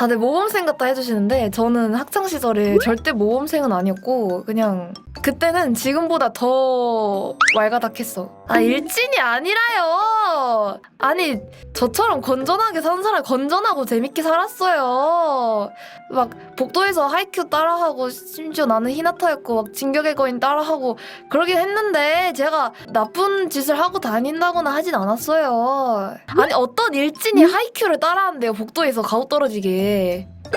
다들 모범생 같다 해주시는데 저는 학창 시절에 절대 모범생은 아니었고 그냥 그때는 지금보다 더 왈가닥했어. 아 일진이 아니라요. 아니 저처럼 건전하게 사는 사람 건전하고 재밌게 살았어요. 막 복도에서 하이큐 따라하고 심지어 나는 히나타였고 막 진격의 거인 따라하고 그러긴 했는데 제가 나쁜 짓을 하고 다닌다거나 하진 않았어요. 아니 어떤 일진이 하이큐를 따라한대요 복도에서 가오 떨어지게.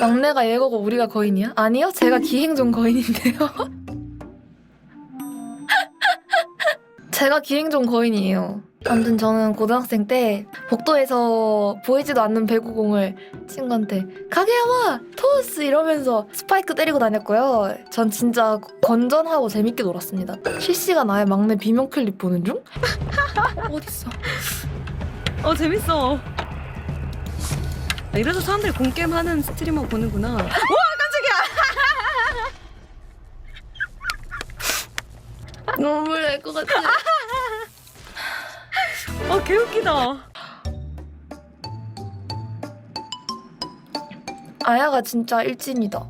막내가 예거고 우리가 거인이야? 아니요 제가 기행종 거인인데요. 제가 기행종 거인이에요. 아무튼 저는 고등학생 때 복도에서 보이지도 않는 배구공을 친구한테 가게야마 토스 이러면서 스파이크 때리고 다녔고요. 전 진짜 건전하고 재밌게 놀았습니다. 실시간 아예 막내 비명 클립 보는 중? 어딨어? 어 재밌어. 아, 이래서 사람들이 공게임 하는 스트리머 보는구나. 와 눈물 날 것 같아. 깜짝이야. 어 개웃기다. 아야가 진짜 일진이다.